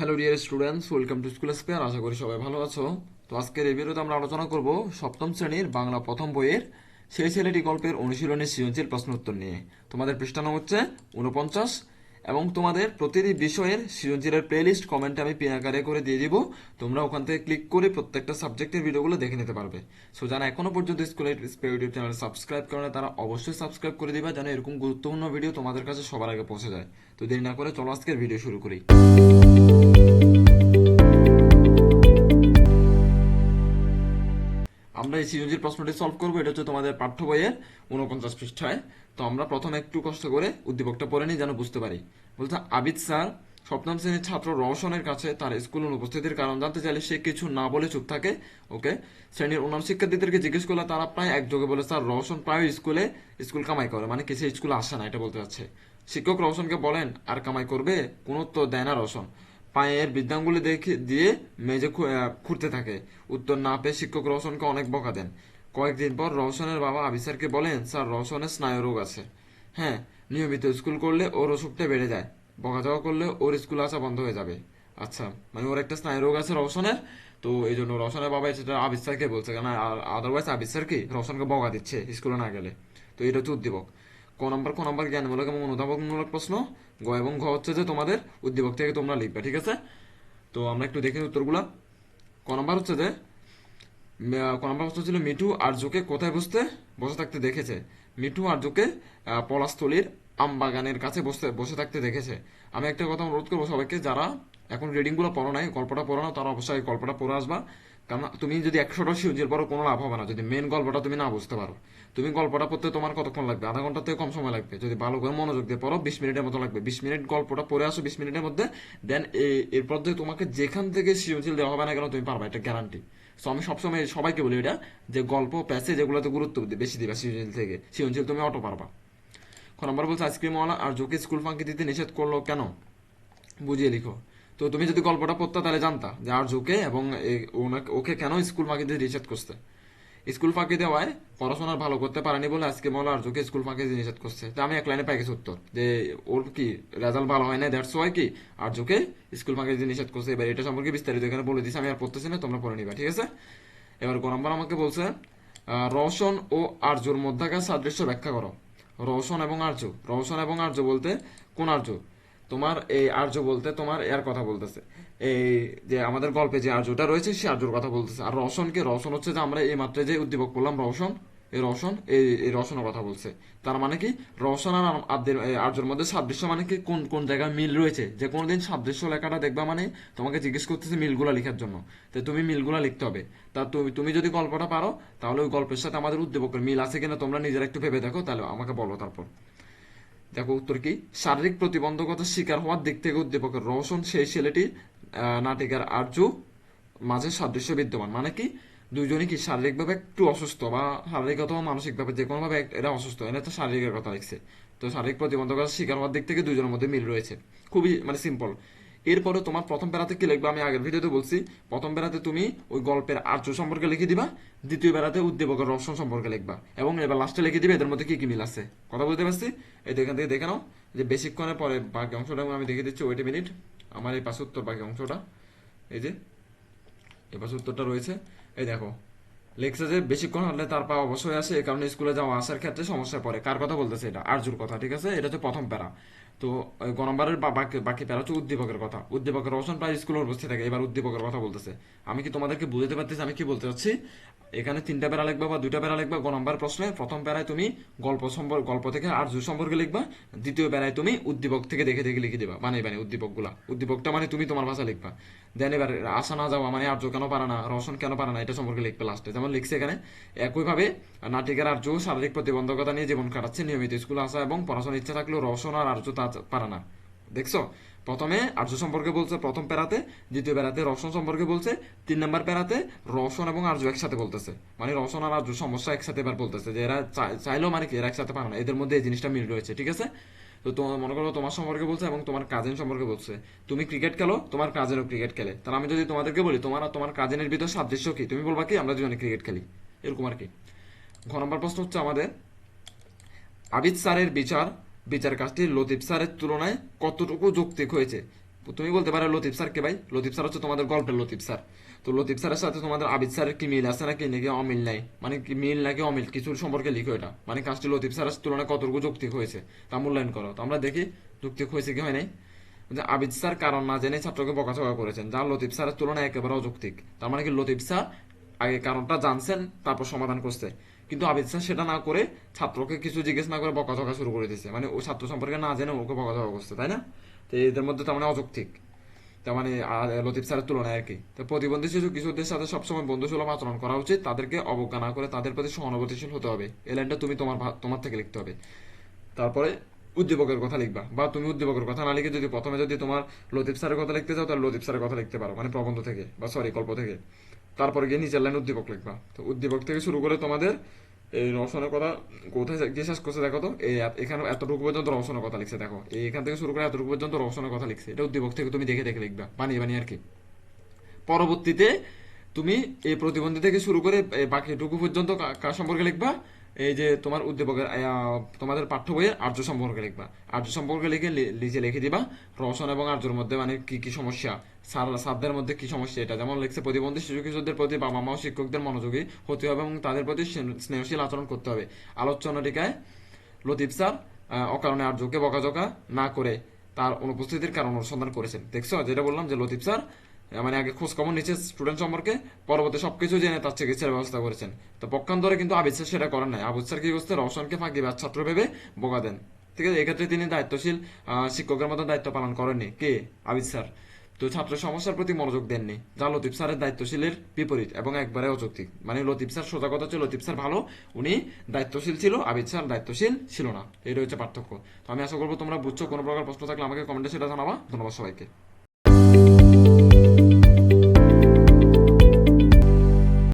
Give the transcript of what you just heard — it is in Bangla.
Hello dear students welcome to school spare আশা করি সবাই ভালো আছো। তো আজকের এই ভিডিওতে আমরা আলোচনা করব সপ্তম শ্রেণির বাংলা প্রথম বইয়ের সেই ছেলেটি গল্পের অনুশীলনের সৃজনশীল প্রশ্ন উত্তর নিয়ে। তোমাদের পৃষ্ঠা নম্বর হচ্ছে উনপঞ্চাশ এবং তোমাদের প্রতিটি বিষয়ের সৃজনশীলের প্লেলিস্ট কমেন্ট আমি পিন আকারে করে দিয়ে দিব। তোমরা ওখান থেকে ক্লিক করে প্রত্যেকটা সাবজেক্টের ভিডিওগুলো দেখে নিতে পারবে। সো যারা এখনও পর্যন্ত স্কুলের ইউটিউব চ্যানেল সাবস্ক্রাইব করে না, তারা অবশ্যই সাবস্ক্রাইব করে দিবা যেন এরকম গুরুত্বপূর্ণ ভিডিও তোমাদের কাছে সবার আগে পৌঁছে যায়। তো দেরি না করে চলো আজকের ভিডিও শুরু করি। আমরা এই সৃজনশীল প্রশ্নটি সলভ করব, এটা হচ্ছে তোমাদের পাঠ্য বইয়ের উনপঞ্চাশ পৃষ্ঠায়। তো আমরা প্রথমে একটু কষ্ট করে উদ্দীপকটা পড়ে নিই যেন বুঝতে পারি। বলছে, আবিদ স্যার, সপ্তম শ্রেণির ছাত্র রওশনের কাছে তার স্কুল অনুপস্থিতির কারণ জানতে চাইলে সে কিছু না বলে চুপ থাকে। ওকে, শ্রেণির অন্যান্য শিক্ষার্থীদেরকে জিজ্ঞেস করলে তারা প্রায় একযোগে বলে, স্যার, রওশন প্রায় স্কুলে স্কুল কামাই করে মানে কিছু স্কুলে আসে না? এটা বলতে চাচ্ছে শিক্ষক রওশনকে বলেন, আর কামাই করবে? কোনো উত্তর দেয় না রওশন। পায়ের বৃদ্ধাঙ্গুলি দেখে দিয়ে খু- খুঁড়তে থাকে। উত্তর না পেয়ে শিক্ষক রওশনকে অনেক বকা দেন। কয়েকদিন পর রওশনের বাবা আবিসারকে বলেন, স্যার রওশনের স্নায়ু রোগ আছে। হ্যাঁ নিয়মিত স্কুল করলে ওর অসুখটা বেড়ে যায়। বকাঝকা করলে ওর স্কুল আসা বন্ধ হয়ে যাবে। আচ্ছা মানে ওর একটা স্নায়ু রোগ আছে রওশনের, তো এই জন্য রওশনের বাবা সেটা আবিসারকে বলছে, কেন? আদারওয়াইজ আবিসার কি? রওশনকে বকা দিচ্ছে স্কুলে না গেলে। তো এটা হচ্ছে উদ্দীপক। ক নম্বর ক নম্বর জ্ঞানমূলক এবং অনুধাবকমূলক প্রশ্ন, গ এবং ঘ হচ্ছে যে তোমাদের উদ্দীপক থেকে তোমরা লিখবে, ঠিক আছে? তো আমরা একটু দেখি উত্তরগুলা। ক নম্বর হচ্ছে যে ক নম্বর প্রশ্ন ছিল, মিঠু আর্যকে কোথায় বসতে, বসে থাকতে দেখেছে? মিঠু আর্যকে পলাশতলির আম বাগানের কাছে বসতে, বসে থাকতে দেখেছে। আমি একটা কথা অনুরোধ করব সবাইকে, যারা এখন রিডিংগুলো পড়ো নাই, গল্পটা পড়ো না তারা অবশ্যই গল্পটা পড়ে আসবা। কারণ তুমি যদি একশোটা সিউজিল পড়ো কোনো লাভ হবে না, যদি মেন গল্পটা তুমি না বুঝতে পারো। তুমি গল্পটা পড়তে তোমার কতক্ষণ লাগবে? আধা ঘণ্টা থেকে কম সময় লাগবে। যদি ভালো করে মনোযোগ দিয়ে পড়ো, বিশ মিনিটের মতো লাগবে। বিশ মিনিট গল্পটা পড়ে আসো বিশ মিনিটের মধ্যে দেন এরপর দিয়ে তোমাকে যেখান থেকে সৃজনশীল দেওয়া হবে না কেন তুমি পারবা, এটা গ্যারান্টি সো আমি সবসময় সবাইকে বলি এটা, যে গল্প প্যাসেজ এগুলোতে গুরুত্ব বেশি দিবা সৃজনশীল থেকে। সৃজনশীল তুমি অটো পারবা। খ নম্বর বলছে আইসক্রিমওয়ালা আর জোকে স্কুল ফাঁকি দিতে নিষেধ করল কেন? বুঝিয়ে লিখো। তো তুমি যদি গল্পটা পড়তা, তাহলে জানতা যে আর জোকে এবং ওনাকে- ওকে কেন স্কুল ফাঁকি দিয়ে নিষেধ করছে। স্কুল ফাঁকি দেওয়ায় পড়াশোনা ভালো করতে পারেনি বলে আজকে মলা আর জোকে স্কুল ফাঁকি দিতে নিষেধ করছে। তো আমি এক লাইনে পাই গেছি উত্তর, যে ওর কি রেজাল্ট ভালো হয় না দ্যাটস ওয়াই কি আর জোকে স্কুল ফাঁকি দিতে নিষেধ করছে। এবার এটা সম্পর্কে বিস্তারিত এখানে বলে দিচ্ছি আমি আর পড়তেছি না, তোমরা পড়ে নিবা, ঠিক আছে? এবার গ নম্বর আমাকে বলছে রওশন ও আর্যর মধ্যাকার সাদৃশ্য ব্যাখ্যা করো। রওশন এবং আর্য রওশন এবং আর্য বলতে কোন আর্য তোমার এই আর্য বলতে তোমার এর কথা বলতেছে। এই যে আমাদের গল্পে যে আর্যটা রয়েছে, সে আর্যর কথা বলতেছে। আর রওশনকে রওশন হচ্ছে যে আমরা এই মাত্র যে উদ্দীপক করলাম রওশন, এই রওশন, এই এই রওশনের কথা বলছে। তার মানে কি? রওশন আর এই আর্যর মধ্যে সাদৃশ্য মানে কি? কোন কোন জায়গায় মিল রয়েছে? যে কোনোদিন সাদৃশ্য লেখাটা দেখবা মানে তোমাকে জিজ্ঞেস করতেছে মিলগুলা লেখার জন্য। তো তুমি মিলগুলা লিখতে হবে। তা তুমি তুমি যদি গল্পটা পারো, তাহলে ওই গল্পের সাথে আমাদের উদ্দীপকের মিল আছে কিনা তোমরা নিজেরা একটু ভেবে দেখো, তাহলে আমাকে বলো তারপর। দেখো উত্তর কি? শারীরিক প্রতিবন্ধকতা শিকার হওয়ার দিক থেকে উদ্দীপকের রহসন সেই ছেলেটি নাটিকার আর্য মাঝে সাদৃশ্য বিদ্যমান। মানে কি? দুজনই কি শারীরিকভাবে একটু অসুস্থ বা শারীরিক অথবা মানসিকভাবে যে কোনোভাবে এরা অসুস্থ, এরা তো শারীরিকের কথা লিখছে। তো শারীরিক প্রতিবন্ধকতা শিকার হওয়ার দিক থেকে দুজনের মধ্যে মিল রয়েছে। খুবই মানে সিম্পল এরপরে তোমার প্রথম বেড়াতে কি লিখবে? আমি আগের ভিডিওতে বলছি, প্রথম বেড়াতে তুমি ওই গল্পের আর্য সম্পর্কে লিখে দিবা, দ্বিতীয় বেড়াতে উদ্দীপকের রসন সম্পর্কে লিখবা, এবং এবার লাস্টে লিখে দিবে, এদের মধ্যে কি কি মিল আছে? কথা বলতে পারছি? এই এখান থেকে দেখে নাও যে বেশিক্ষণের পরে বাকি অংশটা আমি দেখে দিচ্ছি। ওয়েট মিনিট আমার এই পাশে উত্তর বাকি অংশটা, এই যে, এই পাশে উত্তরটা রয়েছে। এই দেখো, লেখছে যে বেশিক্ষণ হলে তার পা অবশ্যই আসে এই কারণে স্কুলে যাওয়া আসার ক্ষেত্রে সমস্যা পড়ে। কার কথা বলতেছে এটা? আর্যুর কথা, ঠিক আছে? এটা হচ্ছে প্রথম প্যারা। তো ওই গ নম্বরের বাকি প্যারা হচ্ছে উদ্দীপকের কথা। উদ্দীপকের রোশন প্রায় স্কুলে উপস্থিত থাকে, এবার উদ্দীপকের কথা বলতেছে। আমি কি তোমাদেরকে বুঝতে পারতেছি? আমি কি বলতে চাচ্ছি? এখানে তিনটা প্যারা লিখবা বা দুইটা প্যারা লিখবা গ নম্বর প্রশ্নে। প্রথম প্যারায় তুমি গল্প সম্পর্ক, গল্প থেকে আর্য সম্পর্কে লিখবা। দ্বিতীয় প্যারায় তুমি উদ্দীপক থেকে দেখে দেখে লিখে দিবা। মানে মানে উদ্দীপকগুলা। উদ্দীপকটা মানে তুমি তোমার ভাষা লিখবা। দেন এবার আসা না যাওয়া মানে আর্য কেন পারে না রসন কেন পারে না, এটা সম্পর্কে লিখবে লাস্টে যেমন লিখছে এখানে, একইভাবে নাটিকার আর্য শারীরিক প্রতিবন্ধকতা নিয়ে জীবন কাটাচ্ছে। নিয়মিত স্কুলে আসা এবং পড়াশোনার ইচ্ছা থাকলেও রসন আর আর্য তা পারে না। দেখছ? প্রথমে আর্য সম্পর্কে বলছে, প্রথম প্যারাতে, দ্বিতীয় প্যারাতে রসন সম্পর্কে বলছে, তিন নম্বর প্যারাতে রসন এবং আর্য একসাথে বলতেছে। মানে রসন আর আর্য সমস্যা একসাথে এবার বলতেছে যে এরা চাইলেও মানে কি, এরা একসাথে পারে না। এদের মধ্যে এই জিনিসটা মিল রয়েছে, ঠিক আছে? তো তোমার মনে করো তোমার সম্পর্কে বলছে এবং তোমার কাজিন সম্পর্কে বলছে। তুমি ক্রিকেট খেলো, তোমার কাজিনও ক্রিকেট খেলে। তাহলে আমি যদি তোমাদেরকে বলি, তোমার তোমার কাজিনের ভিতর সাদৃশ্য কি? তুমি বলবা কি, আমরা দুজনে ক্রিকেট খেলি। এরকম আর কি। ঘ নম্বর প্রশ্ন হচ্ছে আমাদের। আবিদ স্যারের বিচার বিচার কাজটি লতিফ স্যারের তুলনায় কতটুকু যৌক্তিক হয়েছে? তুমি বলতে পারো লতিফ স্যার কে ভাই। লতিফ স্যার হচ্ছে তোমাদের গল্পের লতিফ স্যার। তো লতিফ স্যারের সাথে তোমাদের আবিদ স্যারের কি মিল আছে নাকি নাকি অমিল নাই? মানে কি মিল নাকি অমিল? কিছুর সম্পর্কে লিখো এটা। মানে কাজটি লতিফ স্যারের তুলনায় কতটুকু যৌক্তিক হয়েছে তা মূল্যায়ন করো। তো আমরা দেখি যৌক্তিক হয়েছে কি হয় নাই। যে আবিদ স্যার কারণ না জেনে ছাত্রকে বকাঝকা করেছেন, যা লতিফ স্যারের তুলনায় একেবারে অযৌক্তিক। তার মানে কি লতিফ স্যার আগে কারণটা জানছেন, তারপর সমাধান করছে। কিন্তু আবিদ স্যার সেটা না করে ছাত্রকে কিছু জিজ্ঞেস না করে বকাঝকা শুরু করে দিচ্ছে মানে ও ছাত্র সম্পর্কে না জেনে ওকে বকাঝকা করছে, তাই না? তো এদের মধ্যে তার মানে অযৌক্তিক। তার মানে লতিফ স্যারের তুলনায় আর কি। তো প্রতিবন্ধী শিশু কিশোরদের সাথে সবসময় বন্ধুসুলভ আচরণ করা উচিত। তাদেরকে অবজ্ঞা না করে তাদের প্রতি সহানুভূতিশীল হতে হবে। এই লাইনটা তুমি তোমার তোমার থেকে লিখতে হবে। তারপরে উদ্দীপকের কথা লিখবা। বা তুমি উদ্দীপকের কথা না লিখে যদি প্রথমে যদি তোমার লতিফ স্যারের কথা লিখতে চাও তাহলে লতিফ স্যারের কথা লিখতে পারো। মানে প্রবন্ধ থেকে, বা সরি গল্প থেকে। তারপরে গিয়ে নিচের লাইন উদ্দীপক লিখবা। তো উদ্দীপক থেকে শুরু করে তোমাদের এই রসনের কথা কোথায় গিয়ে শেষ করছে দেখো তো, এই এখানে এতটুকু পর্যন্ত রসনের কথা লিখছে দেখো। এখান থেকে শুরু করে এতটুকু পর্যন্ত রসনের কথা লিখছে। এটা উদ্দীপক থেকে তুমি দেখে দেখে লিখবা, বানিয়ে বানিয়ে আর কি। পরবর্তীতে তুমি এই প্রতিবন্ধী থেকে শুরু করে বাকিটুকু পর্যন্ত কার সম্পর্কে লিখবা? এই যে তোমার উদ্দীপকের তোমাদের পাঠ্য বইয়ের আর্য সম্পর্কে লিখবা। আর্য সম্পর্কে লিখে লি- নিচে লিখে দিবা রওশন এবং আর্যর মধ্যে মানে কি কি সমস্যা? সার, সারদের মধ্যে কি সমস্যা এটা? যেমন লিখছে, প্রতিবন্ধী শিশু কিশোরদের প্রতি বাবা মা শিক্ষকদের মনোযোগী হতে হবে এবং তাদের প্রতি স্নেহশীল আচরণ করতে হবে। আলোচনাটিকায় লতিফ স্যার অকারণে আর্যকে বকাঝকা না করে তার অনুপস্থিতির কারণ অনুসন্ধান করেছেন। দেখছ? যেটা বললাম যে লতিফ স্যার মানে আগে খোঁজ খবর নিচ্ছে স্টুডেন্ট সম্পর্কে, পরবর্তী সবকিছু জেনে তার চিকিৎসার ব্যবস্থা করেছেন। তো পক্ষান্তরে কিন্তু আবিদ স্যার সেটা করেন নাই। আবুদ স্যার কি করছে? রওশনকে ফাঁকি বা ছাত্র ভেবে বোকা দেন। ঠিক আছে? এক্ষেত্রে তিনি দায়িত্বশীল শিক্ষকের মতো দায়িত্ব পালন করেননি। কে? আবিদ স্যার। তো ছাত্র সমস্যার প্রতি মনোযোগ দেননি। যা লতিফ স্যারের দায়িত্বশীলের বিপরীত এবং একবারে অযৌক্তিক। মানে লতিফ স্যার সোজা কথা হচ্ছে, লতিফ স্যার ভালো, উনি দায়িত্বশীল ছিল, আবিদ স্যার দায়িত্বশীল ছিল না। এটা হচ্ছে পার্থক্য। তো আমি আশা করব তোমরা বুঝছ, কোনো প্রকার প্রশ্ন থাকলে আমাকে কমেন্টে সেটা জানাবা। ধন্যবাদ সবাইকে।